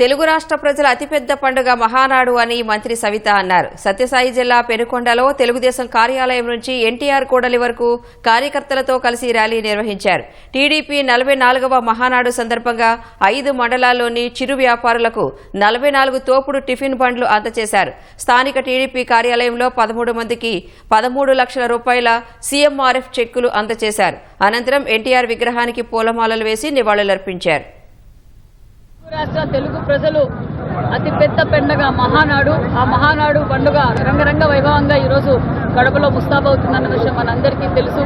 తెలుగు రాష్ట్ర ప్రజల అతిపెద్ద పండుగ మహానాడు అని మంత్రి సవిత అన్నారు. సత్యసాయి జిల్లా పెనుకొండలో తెలుగుదేశం కార్యాలయం నుంచి ఎన్టీఆర్ కూడలి వరకు కార్యకర్తలతో కలిసి ర్యాలీ నిర్వహించారు. టీడీపీ నలభై నాలుగవ మహానాడు సందర్భంగా ఐదు మండలాల్లోని చిరు వ్యాపారులకు నలభై నాలుగు తోపుడు టిఫిన్ బండ్లు అందజేశారు స్థానిక టీడీపీ కార్యాలయంలో పదమూడు మందికి పదమూడు లక్షల రూపాయల సీఎంఆర్ఎఫ్ చెక్కులు అందజేశారు అనంతరం ఎన్టీఆర్ విగ్రహానికి పూలమాలలు వేసి నివాళులర్పించారు. రాష్ట్ర తెలుగు ప్రజలు అతి పెద్ద పండుగ మహానాడు. ఆ మహానాడు పండుగ రంగరంగ వైభవంగా ఈరోజు కడపలో ముస్తాబవుతుందన్న విషయం మనందరికీ తెలుసు.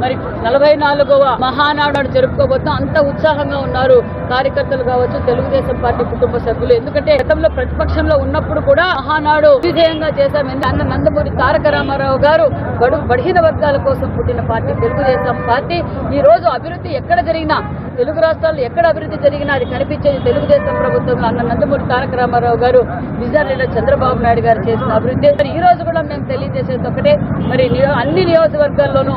మరి నలభై నాలుగవ మహానాడు జరుపుకోబోతాం అంత ఉత్సాహంగా ఉన్నారు కార్యకర్తలు కావచ్చు తెలుగుదేశం పార్టీ కుటుంబ సభ్యులు. ఎందుకంటే గతంలో ప్రతిపక్షంలో ఉన్నప్పుడు కూడా మహానాడు విజయంగా చేశాం. ఎందు- అన్న నందమూరి తారక రామారావు గారు బడు బడిహీన వర్గాల కోసం పుట్టిన పార్టీ తెలుగుదేశం పార్టీ. ఈ రోజు అభివృద్ధి ఎక్కడ జరిగినా తెలుగు రాష్ట్రాల్లో ఎక్కడ అభివృద్ధి జరిగినా అది కనిపించేది తెలుగుదేశం ప్రభుత్వంలో అన్న నందమూరి తారక రామారావు గారు విజయనగరంలో చంద్రబాబు నాయుడు గారు చేసిన అభివృద్ధి. మరి ఈ రోజు కూడా మేము తెలియజేసేది ఒకటే. మరి నియో- అన్ని నియోజకవర్గాల్లోనూ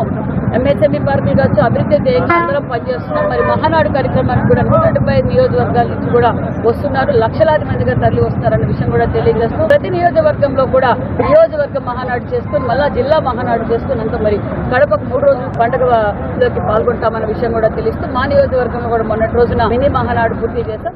ఎంఎస్ఎంఈ పార్టీ కావచ్చు అభివృద్ధి ధ్యేయంగా అందరం పనిచేస్తున్నాం మరి మహానాడు కార్యక్రమానికి కూడా నూట డెబ్బై నియోజకవర్గాల నుంచి కూడా వస్తున్నారు. లక్షలాది మందిగా తరలి వస్తున్నారన్న విషయం కూడా తెలియజేస్తూ ప్రతి నియోజకవర్గంలో కూడా నియోజకవర్గ మహానాడు చేసుకుని మళ్ళా జిల్లా మహానాడు చేసుకున్నంత మరి కడపకు మూడు రోజులు పండుగలోకి పాల్గొంటామన్న విషయం కూడా తెలుస్తూ మా నియోజకవర్గంలో కూడా మొన్నటి రోజున మినీ మహానాడు పూర్తి చేస్తాం